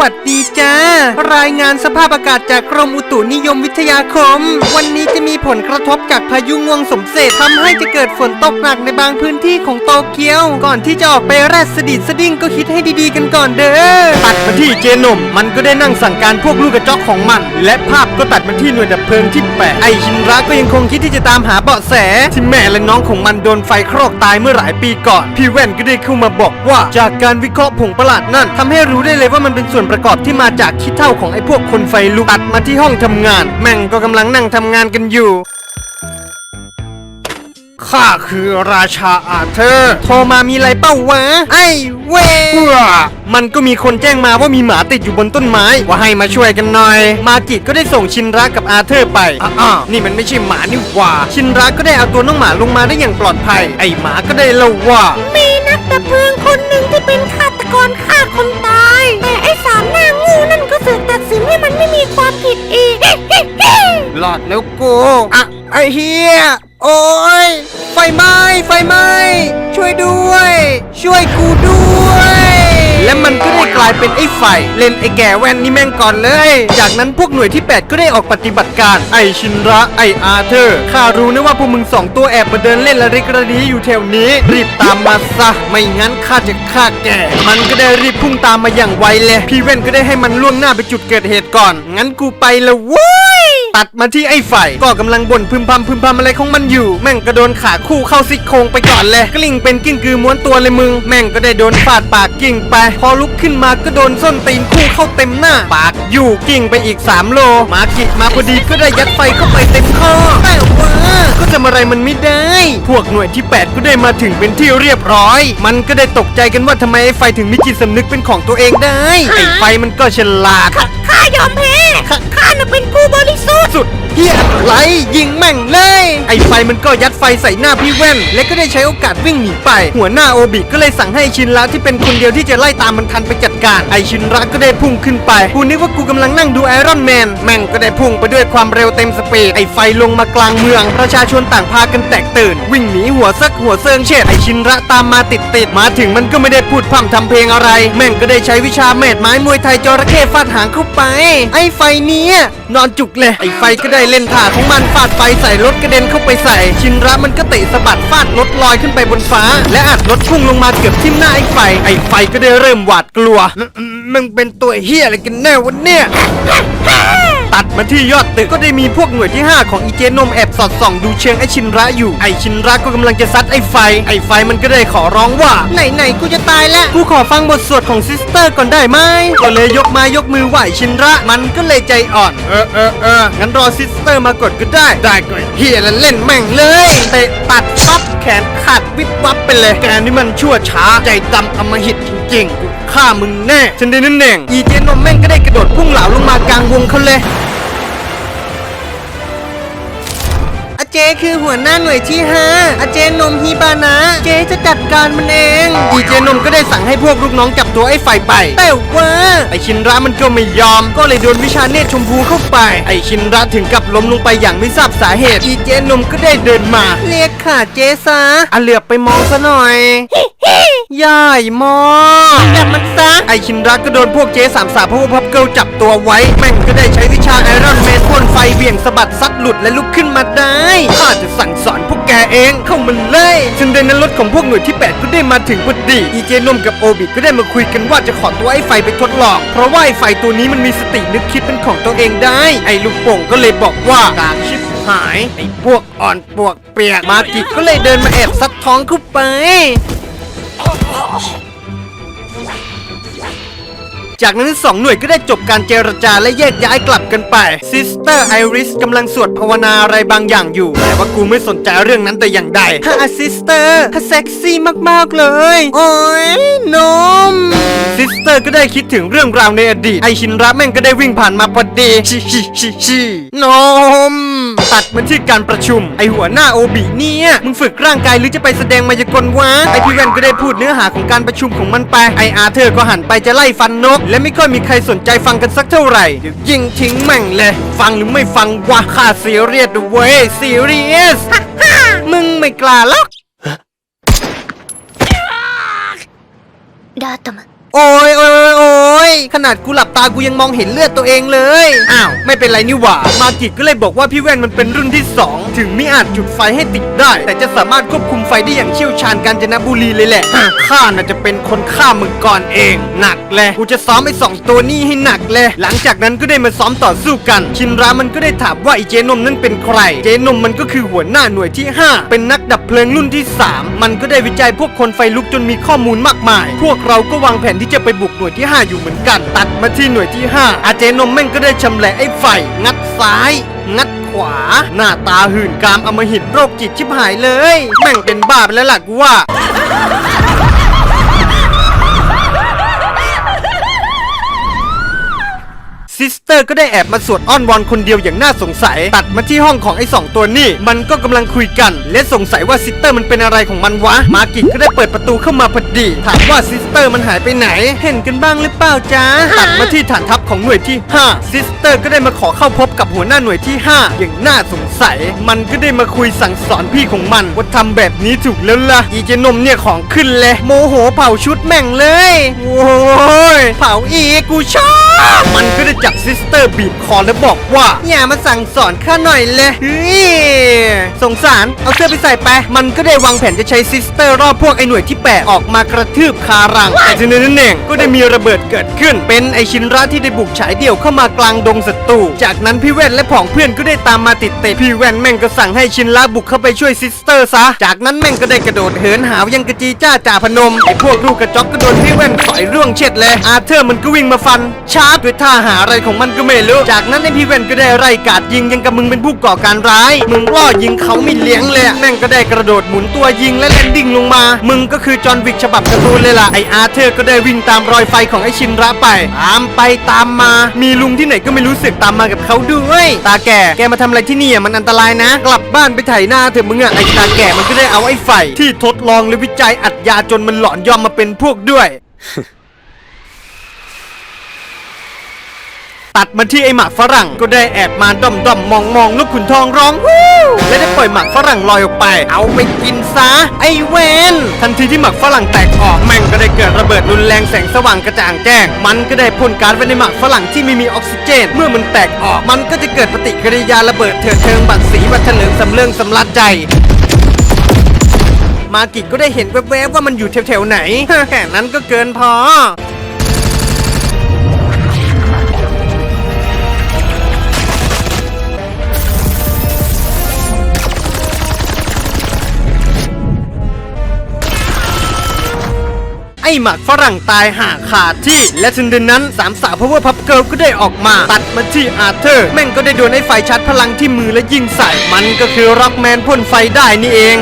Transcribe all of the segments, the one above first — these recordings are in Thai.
วัสดีจ้า รายงานสภาพอากาศจากกรมอุตุนิยมวิทยาคม วันนี้จะมีผลกระทบจากพายุงวงสมเสษทำให้จะเกิดฝนตกหนักในบางพื้นที่ของโตเกียว ก่อนที่จะออกไปแรดสดิดสดิ้งก็คิดให้ดีๆกันก่อนเด้อ ตัดมาที่เจนม มันก็ได้นั่งสั่งการพวกลูกกระจอกของมัน และภาพก็ตัดมาที่หน่วยดับเพลิงที่แปดไอชินระก็ยังคงคิดที่จะตามหาเบาะแสที่แม่และน้องของมันโดนไฟคลอกตายเมื่อหลายปีก่อน พี่แว่นก็ได้เข้ามาบอกว่า จากการวิเคราะห์ผงประหลาดนั่นทำให้รู้ได้เลยว่ามันเป็นส่วนประกอบที่มาจากขี้เท่าของไอ้พวกคนไฟลุกตัดมาที่ห้องทำงาน แม่งก็กำลังนั่งทำงานกันอยู่ข้าคือราชาอาเธอร์โทรมามีอะไรเป้าวะ ไอ้เว้ยมันก็มีคนแจ้งมาว่ามีหมาติดอยู่บนต้นไม้ ว่าให้มาช่วยกันหน่อย มากิก็ได้ส่งชินรักกับอาเธอร์ไปอ้าวนี่มันไม่ใช่หมานี่หว่า ชินรักก็ได้เอาตัวน้องหมาลงมาได้อย่างปลอดภัย ไอ้หมาก็ได้เล่าว่ามี นักดับเพลิงคนหนึ่งที่เป็นฆาตกรฆ่าคนตาย แต่ไอ้สามหน้างูนั่นก็สึกตัดสินให้มันไม่มีความผิดอีกหลอดแล้วกูอะไอ้เฮียโอ้ยไฟไหม้ไฟไหม้ช่วยด้วย ช่วยกูด้วย และมันก็ได้กลายเป็นไอ้ไฟเล่นไอ้แก่แว่นนี่แม่งก่อนเลย จากนั้นพวกหน่วยที่ 8 ก็ได้ออกปฏิบัติการ ไอชินระไออาเธอร์ข้ารู้นะว่าพวกมึงสองตัวแอบมาเดินเล่นละริกระดีอยู่แถวนี้ รีบตามมาซะไม่งั้นข้าจะฆ่าแกมันก็ได้รีบพุ่งตามมาอย่างไวเลย พี่เว่นก็ได้ให้มันล่วงหน้าไปจุดเกิดเหตุก่อน งั้นกูไปละเว้ยตัดมาที่ไอ้ไฟก็กำลังบ่นพึมพำพึมพำอะไรของมันอยู่ แม่งก็โดนขาคู่เข้าซี่โครงไปก่อนเลยกลิ้งเป็นกิ้งกือม้วนตัวเลยมึง แม่งก็ได้โดนฟาดปากกิ้งไป พอลุกขึ้นมาก็โดนส้นตีนคู่เข้าเต็มหน้า ปากอยู่กิ่งไปอีก 3 โล มากิมาพอดีก็ได้ยัดไฟเข้าไปเต็มคอแต่ว่า ก็ทำอะไรมันไม่ได้ พวกหน่วยที่ 8 ก็ได้มาถึงเป็นที่เรียบร้อย มันก็ได้ตกใจกันว่าทำไมไอ้ไฟถึงมีจิตสำนึกเป็นของตัวเองได้ ไอ้ไฟมันก็ฉลาด ข้ายอมแพ้ข้าน่ะเป็นผู้บริสุทธิ์ สุดเฮียอะไรยิงแม่งเลย ไอ้ไฟมันก็ยัดไฟใส่หน้าพี่แว่น และก็ได้ใช้โอกาสวิ่งหนีไป หัวหน้าโอบิก็เลยสั่งให้ชินระที่เป็นคนเดียวที่จะไล่ตามมันทันไปจัดการ ไอชินระก็ได้พุ่งขึ้นไป กูนึกว่ากูกำลังนั่งดูไอรอนแมน แม่งก็ได้พุ่งไปด้วยความเร็วเต็มสปีด ไอไฟลงมากลางเมืองประชาชนต่างพากันแตกตื่น วิ่งหนีหัวซักหัวเซิงเช็ดไอชินระตามมาติดติดๆมาถึงมันก็ไม่ได้พูดพร่ำทำเพลงอะไร แม่งก็ได้ใช้วิชาเมดไม้มวยไทยจระเข้ฟาดหางเข้าไป ไอไฟเนี้ยนอนจุกเลย ไอไฟก็ได้เล่นท่าของมันฟาดไฟใส่รถกระเด็นเข้าไปใส่ ชินระมันก็เตะสะบัดฟาดรถลอยขึ้นไปบนฟ้า และอัดรถพุ่งลงมาเกือบทิ่มหน้าไอไฟ ไอไฟก็ได้เริ่มหวาดกลัวมึงมึงเป็นตัวเฮียอะไรกันแน่วันเนี้ย ตัดมาที่ยอดตึกก็ได้มีพวกหน่วยที่ 5 ของอีเจนมแอบสอดส่องดูเชิงไอชินระอยู่ ไอชินระก็กำลังจะซัดไอไฟ ไอไฟมันก็ได้ขอร้องว่า ไหนๆกูจะตายแล้วกูขอฟังบทสวดของซิสเตอร์ก่อนได้ไหมก็เลยยกมายกมือไหวชินระมันก็เลยใจอ่อน เออเออเอองั้นรอซิสเตอร์มากดก็ได้ ได้ก็เฮียแล้วเล่นแม่งเลยเตะตัดปั๊บแขนขาดวิบวับไปเลยแกนี่มันชั่วช้าใจดำอำมหิตจริงๆกูฆ่ามึงแน่ฉันได้นั่นเองอีเจนมแม่งก็ได้กระโดดพุ่งเหลาลงมากลางวงเขาเลย เจคือหัวหน้าหน่วยที่ห้าอาเจนมฮิบานะ เจจะจัดการมันเองดีเจนมก็ได้สั่งให้พวกลูกน้องจับตัวไอ้ไฟไป แต่ว่าไอชินระมันก็ไม่ยอม ก็เลยโดนวิชาเนตรชมพูเข้าไป ไอชินระถึงกับล้มลงไปอย่างไม่ทราบสาเหตุ อีเจนมก็ได้เดินมา เรียกขาเจซะอะเหลือบไปมองซะหน่อยย่ายมอจับมันซะไอชินรักก็โดนพวกเจสามสาพวกพับเกิลจับตัวไว้แม่งก็ได้ใช้วิชาไอรอนแมน เบี่ยงสะบัดซัดหลุดและลุกขึ้นมาได้ข้าจะสั่งสอนพวกแกเองเข้ามันเลยซึ่งในนั้นรถของพวกหน่วยที่ 8 ก็ได้มาถึงพอดีอีเจนมกับโอบิก็ได้มาคุยกันว่าจะขอตัวไอ้ไฟไปทดลอง เพราะว่าไอ้ไฟตัวนี้มันมีสตินึกคิดเป็นของตัวเองได้ ไอ้ลูกโป่งก็เลยบอกว่ากากชิบหายไอ้พวกอ่อนปวกเปียกมากิก็เลยเดินมาแอบซัดท้องเข้าไป จากนั้นสองหน่วยก็ได้จบการเจรจาและแยกย้ายกลับกันไปซิสเตอร์ไอริสกำลังสวดภาวนาอะไรบางอย่างอยู่ แต่ว่ากูไม่สนใจเรื่องนั้นแต่อย่างใดฮ่าซิสเตอร์เซ็กซี่มากๆเลย โอ้ยนมซิสเตอร์ก็ได้คิดถึงเรื่องราวในอดีตไอชินระแม่งก็ได้วิ่งผ่านมาพอดีชิชิชิชินมตัดมาที่การประชุม ไอหัวหน้าโอบิเนี่ย มึงฝึกร่างกายหรือจะไปแสดงมายากลวะไอพี่แวนก็ได้พูดเนื้อหาของการประชุมของมันไปไออาเธอร์ก็หันไปจะไล่ฟันนกและไม่ค่อยมีใครสนใจฟังกันสักเท่าไหร่เดี๋ยวยิงทิ้งแม่งเลย ฟังหรือไม่ฟังวะข้าซีเรียสด้วยเว้ยซีเรียส มึงไม่กล้าหรอก ラートム โอ้ยโอ้ยโอ้ยขนาดกูหลับตากูยังมองเห็นเลือดตัวเองเลย อ้าว ไม่เป็นไรนี่หว่า มากิก็เลยบอกว่าพี่แว่นมันเป็นรุ่นที่ 2 ถึงไม่อาจจุดไฟให้ติดได้ แต่จะสามารถควบคุมไฟได้อย่างเชี่ยวชาญกาญจนบุรีเลยแหละฮะข้าน่าจะเป็นคนฆ่ามึงก่อนเอง หนักเลยกูจะซ้อมไอ้สองตัวนี้ให้หนักเลย หลังจากนั้นก็ได้มาซ้อมต่อสู้กัน ชินรามันก็ได้ถามว่าไอ้เจนมนั่นเป็นใคร เจนมมันก็คือหัวหน้าหน่วยที่ 5 เป็นนักดับ เพลิงรุ่นที่ 3 มันก็ได้วิจัยพวกคนไฟลุกจนมีข้อมูลมากมาย พวกเราก็วางแผนที่จะไปบุกหน่วยที่ 5 อยู่เหมือนกัน ตัดมาที่หน่วยที่ 5 อาเจนมแม่งก็ได้ชำแหละไอ้ไฟ งัดซ้าย งัดขวา หน้าตาหื่นกามอมหิตโรคจิตชิบหายเลย แม่งเป็นบ้าไปแล้วล่ะกูว่า ซิสเตอร์ก็ได้แอบมาสวดอ้อนวอนคนเดียวอย่างน่าสงสัย ตัดมาที่ห้องของไอ้สองตัวนี่มันก็กำลังคุยกัน และสงสัยว่าซิสเตอร์มันเป็นอะไรของมันวะ มากิก็ได้เปิดประตูเข้ามาพอดี ถามว่าซิสเตอร์มันหายไปไหน เห็นกันบ้างหรือเปล่าจ๊ะตัดมาที่ฐานทัพของหน่วยที่ 5 ซิสเตอร์ก็ได้มาขอเข้าพบกับหัวหน้าหน่วยที่ 5 อย่างน่าสงสัย มันก็ได้มาคุยสั่งสอนพี่ของมันว่าทำแบบนี้ถูกแล้วล่ะอีเจนมเนี่ยของขึ้นเลยโมโหเผาชุดแม่งเลย โอ้ยเผาอีกกูชอบ มันก็ได้จับซิสเตอร์บีบคอแล้วบอกว่า อย่ามาสั่งสอนข้าหน่อยเลยเฮ้ยสงสาร เอาเสื้อไปใส่ไป มันก็ได้วางแผนจะใช้ซิสเตอร์รอบพวกไอ้หน่วยที่แปดออกมากระทืบคารัง แต่ทีนั้นั่นเองก็ได้มีระเบิดเกิดขึ้น เป็นไอชินระที่ได้บุกฉายเดี่ยวเข้ามากลางดงศัตรู จากนั้นพี่แว่นและผองเพื่อนก็ได้ตามมาติดเตะพี่แว่นแม่งก็สั่งให้ชินระบุกเข้าไปช่วยซิสเตอร์ซะ จากนั้นแม่งก็ได้กระโดดเหินหาวยังกระจีจ้าจ่าพนมไอพวกลูกกระจอกก็โดนพี่แว่นต่อยร่วงเช็ดเลย อาเธอร์มันก็วิ่งมาฟันชาร์จด้วยท่าหาอะไรของมันก็ไม่รู้ จากนั้นไอพี่แว่นก็ได้ไล่กาดยิงยังกับมึงเป็นผู้ก่อการร้าย มึงล่อยิงเขาไม่เลี้ยงเลยแม่งก็ได้กระโดดหมุนตัวยิงและแลนดิ้งลงมา มึงก็คือจอห์นวิกฉบับการ์ตูนเลยล่ะไออาร์เธอร์ก็ได้วิ่งตามรอยไฟของไอชินระไป ตามไปตามมา มีลุงที่ไหนก็ไม่รู้สึกตามมากับเขาด้วยตาแก่แกมาทำอะไรที่นี่อะมันอันตรายนะ กลับบ้านไปไถหน้าเถอะมึงอะไอตาแก่มันก็ได้เอาไอ้ไฟที่ทดลองและวิจัยอัดยาจนมันหลอนยอมมาเป็นพวกด้วย ตัดมาที่ไอหมากฝรั่ง ก็ได้แอบมาด้อมด้อมมองมองลูกขุนทองร้องวู้และได้ปล่อยหมากฝรั่งลอยออกไป เอาไปกินซะ ไอเวนทันทีที่หมากฝรั่งแตกออกแม่งก็ได้เกิดระเบิดรุนแรงแสงสว่างกระจ่างแจ้ง มันก็ได้พ่นก๊าซไว้ในหมากฝรั่งที่ไม่มีออกซิเจน เมื่อมันแตกออกมันก็จะเกิดปฏิกิริยาระเบิดเถิดเทิงบัดสีบัดเถลิงสำเริงสำลัดใจมากิก็ได้เห็นแวบๆว่ามันอยู่แถวๆไหนแค่นั้นก็เกินพอ ไอหมากฝรั่งตายห่าขาดที่ และทันใดนั้นสามสาวพาวเวอร์พับเกิลก็ได้ออกมา ตัดมาที่อาร์เธอร์ แม่งก็ได้โดนไอ้ไฟชัดพลังที่มือและยิงใส่ มันก็คือร็อกแมนพ่นไฟได้นี่เอง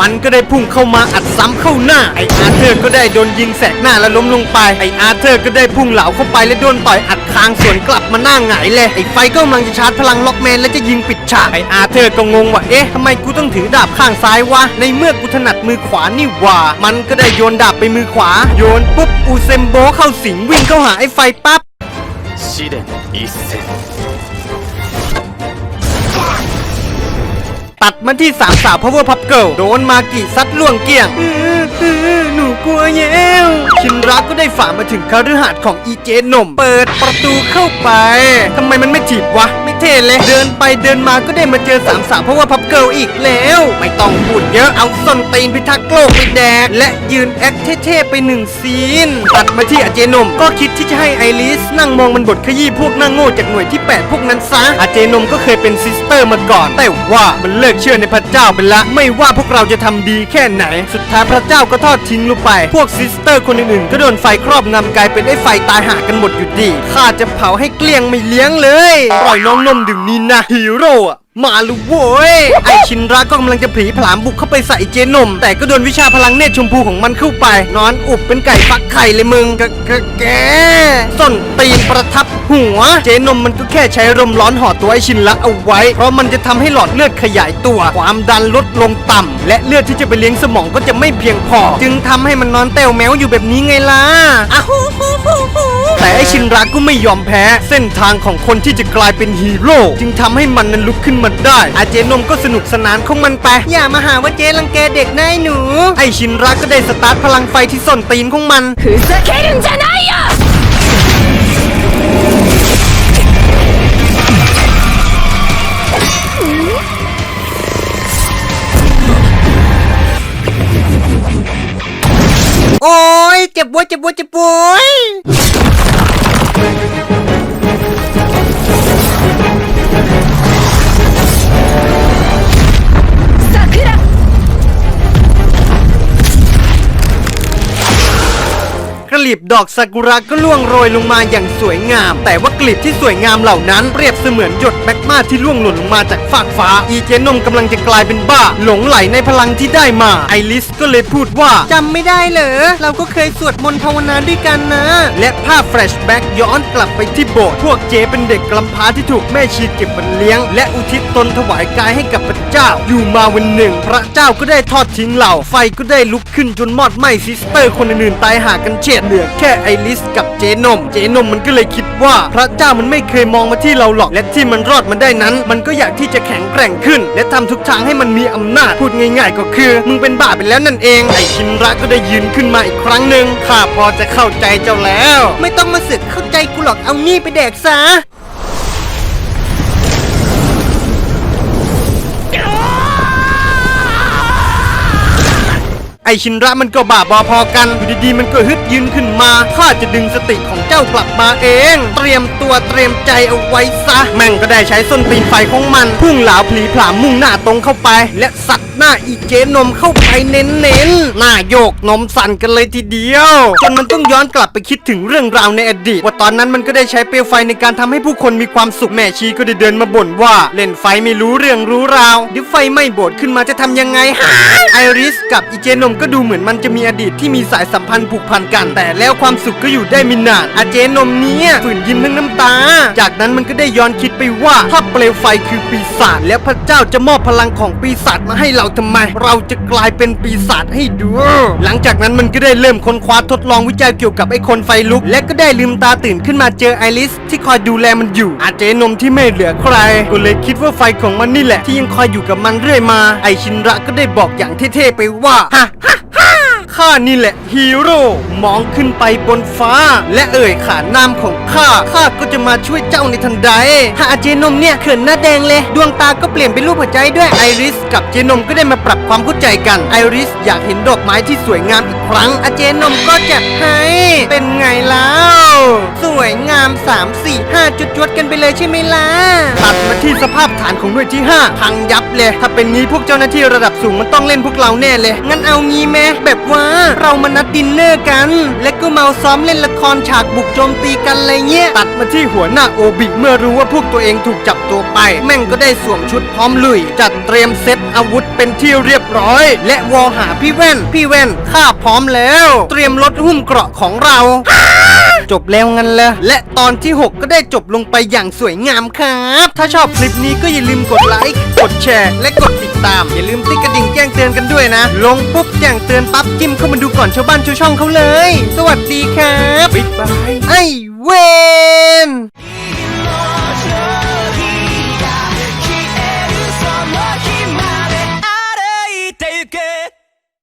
มันก็ได้พุ่งเข้ามาอัดซ้ำเข้าหน้า ไออาร์เธอร์ก็ได้โดนยิงแสกหน้าแล้วล้มลงไป ไออาร์เธอร์ก็ได้พุ่งเหลาเข้าไปและโดนต่อยอัดคางสวนกลับมาหน้าหงายเลย ไอไฟก็กำลังจะชาร์จพลังล็อกแมนและจะยิงปิดฉาก ไออาร์เธอร์ก็งงว่า เอ๊ะทำไมกูต้องถือดาบข้างซ้ายวะ ในเมื่อกูถนัดมือขวานี่หว่า มันก็ได้โยนดาบไปมือขวา โยนปุ๊บอูเซมโบเข้าสิงวิ่งเข้าหาไอไฟปั๊บ 试练一戦 ตัดมาที่สามสาว power pop girl โดนมากิซัดล่วงเกลี้ยงอื้ออื้อหนูกลัวแย้วชินรักก็ได้ฝ่ามาถึงคฤหาสน์ของอีเจหนม เปิดประตูเข้าไปทำไมมันไม่ถีบวะไม่ เทเลย เดินไปเดินมาก็ได้มาเจอสามสาว power pop girl อีกแล้ว ไม่ต้องพูดเยอะเอาส้นตีนพิทักษ์โลกไปแดก และยืนแอคเท่ๆไปหนึ่งซีน ตัดมาที่อาเจนมก็คิดที่จะให้ไอริสนั่งมองมันบทขยี้พวกนั่งโง่จากหน่วยที่ 8 พวกนั้นซะอาเจนมก็เคยเป็นซิสเตอร์มาก่อน แต่ว่ามันเลิกเชื่อในพระเจ้าไปละ ไม่ว่าพวกเราจะทำดีแค่ไหน สุดท้ายพระเจ้าก็ทอดทิ้งลงไป พวกซิสเตอร์คนอื่นๆก็โดนไฟครอบงำกลายเป็นไอ้ไฟตายหากันหมดอยู่ดีข้าจะเผาให้เกลี้ยงไม่เลี้ยงเลยปล่อยน้องนมดึงนี้นะฮีโร่อะมาลูกโว้ยไอชินรักก็กำลังจะผีผลามบุกเข้าไปใส่เจนม แต่ก็โดนวิชาพลังเนตรชมพูของมันเข้าไป นอนอุบเป็นไก่ฟักไข่เลยมึงกะกะแกส้นตีนประทับหัว เจนมมันก็แค่ใช้ลมร้อนห่อตัวไอชินรักเอาไว้ เพราะมันจะทำให้หลอดเลือดขยายตัว ความดันลดลงต่ำและเลือดที่จะไปเลี้ยงสมองก็จะไม่เพียงพอ จึงทำให้มันนอนเต้วแมวอยู่แบบนี้ไงล่ะอะฮู ไอชินรักก็ไม่ยอมแพ้ เส้นทางของคนที่จะกลายเป็นฮีโร่จึงทำให้มันนั้นลุกขึ้นมาได้ อาเจนมก็สนุกสนานของมันไป อย่ามาหาว่าเจรังแกเด็กนายหนู ไอชินรักก็ได้สตาร์ทพลังไฟที่ส้นตีนของมันคือจะเครุนจะนายโอ้ยเจ็บปวดเจ็บปวดเจ็บปวด ลีบดอกซากุระก็ล่วงโรยลงมาอย่างสวยงาม แต่ว่ากลีบที่สวยงามเหล่านั้นเปรียบเสมือนหยดแมกมาที่ล่วงหล่นลงมาจากฟากฟ้า อีเจนมกำลังจะกลายเป็นบ้า หลงไหลในพลังที่ได้มา ไอริสก็เลยพูดว่าจำไม่ได้เหรอ เราก็เคยสวดมนต์ภาวนาด้วยกันนะ และภาพแฟลชแบ็กย้อนกลับไปที่โบสถ์พวกเจเป็นเด็กกำพร้าที่ถูกแม่ชีเก็บมาเลี้ยง และอุทิศตนถวายกายให้กับพระเจ้า อยู่มาวันหนึ่ง พระเจ้าก็ได้ทอดทิ้งเหล่าไฟก็ได้ลุกขึ้นจนมอดไหม้ซิสเตอร์คนอื่นๆตายหากันเฉียดเหลือแค่ไอริสกับเจนม เจนมมันก็เลยคิดว่า พระเจ้ามันไม่เคยมองมาที่เราหรอก และที่มันรอดมาได้นั้น มันก็อยากที่จะแข็งแกร่งขึ้น และทำทุกทางให้มันมีอำนาจ พูดง่ายๆ ก็คือ มึงเป็นบ้าไปแล้วนั่นเอง ไอชินระก็ได้ยืนขึ้นมาอีกครั้งหนึ่งข้าพอจะเข้าใจเจ้าแล้ว ไม่ต้องมาสึกเข้าใจกูหรอก เอานี่ไปแดกซะ อชินระมันก็บาบอพอกันอยู่ดีๆมันก็ฮึดยืนขึ้นมาข้าจะดึงสติของเจ้ากลับมาเอง เตรียมตัวเตรียมใจเอาไว้ซะ แม่งก็ได้ใช้ส้นตีนไฟของมัน พุ่งเหลาผลีผลามมุ่งหน้าตรงเข้าไป และซัดหน้าอีเจนมเข้าไปเน้นๆหน้าโยกนมสั่นกันเลยทีเดียว จนมันต้องย้อนกลับไปคิดถึงเรื่องราวในอดีตว่าตอนนั้นมันก็ได้ใช้เปลวไฟในการทำให้ผู้คนมีความสุขแม่ชีก็ได้เดินมาบ่นว่า เล่นไฟไม่รู้เรื่องรู้ราวเดี๋ยวไฟไม้โบสถ์ขึ้นมาจะทำยังไงไอริสกับอีเจนมก็ดูเหมือนมันจะมีอดีตที่มีสายสัมพันธ์ผูกพันกัน แต่แล้วความสุขก็อยู่ได้ไม่นานอาเจนมเนี้ยฝืนยิ้มทั้งน้ำตา จากนั้นมันก็ได้ย้อนคิดไปว่าถ้าเปลวไฟคือปีศาจแล้วพระเจ้าจะมอบพลังของปีศาจมาให้เราทำไม เราจะกลายเป็นปีศาจให้ดู หลังจากนั้นมันก็ได้เริ่มค้นคว้าทดลองวิจัยเกี่ยวกับไอ้คนไฟลุก และก็ได้ลืมตาตื่นขึ้นมาเจอไอริส ที่คอยดูแลมันอยู่ อาเจนมที่ไม่เหลือใครก็เลยคิดว่าไฟของมันนี่แหละ ที่ยังคอยอยู่กับมันเรื่อยมา ไอชินระก็ได้บอกอย่างเท่ๆไปว่าฮ่าฮ่าฮ่า ข้านี่แหละฮีโร่มองขึ้นไปบนฟ้า และเอ่ยขานนามของข้าข้าก็จะมาช่วยเจ้าในทันใดหาอาเจนมเนี่ยเขินหน้าแดงเลย ดวงตาก็เปลี่ยนเป็นรูปหัวใจด้วยไอริสกับเจนมก็ได้มาปรับความเข้าใจกันไอริสอยากเห็นดอกไม้ที่สวยงามอีกครั้งอาเจนมก็จัดให้เป็นไงแล้วสวยงาม 3 4 5จุดจวดกันไปเลยใช่ไหมล่ะตัด ที่สภาพฐานของหน่วยที่ 5 พังยับเลย ถ้าเป็นงี้พวกเจ้าหน้าที่ระดับสูงมันต้องเล่นพวกเราแน่เลย งั้นเอางี้ไหมแบบว่าเรามานัดดินเนอร์กัน และก็เมาซ้อมเล่นละครฉากบุกโจมตีกันอะไรเงี้ย ตัดมาที่หัวหน้าโอบิเมื่อรู้ว่าพวกตัวเองถูกจับตัวไป แม่งก็ได้สวมชุดพร้อมลุย จัดเตรียมเซตอาวุธเป็นที่เรียบร้อย และวอลหาพี่แว่น พี่แว่นข้าพร้อมแล้ว เตรียมรถหุ้มเกราะของเรา จบแล้วงั้นเลยและตอนที่ 6 ก็ได้จบลงไปอย่างสวยงามครับ ถ้าชอบคลิปนี้ก็อย่าลืมกดไลค์กดแชร์และกดติดตาม อย่าลืมติ๊กกระดิ่งแจ้งเตือนกันด้วยนะ ลงปุ๊บแจ้งเตือนปั๊บจิ้มเข้ามาดูก่อนชาวบ้านชาวช่องเขาเลย สวัสดีครับบ๊ายบายไอ้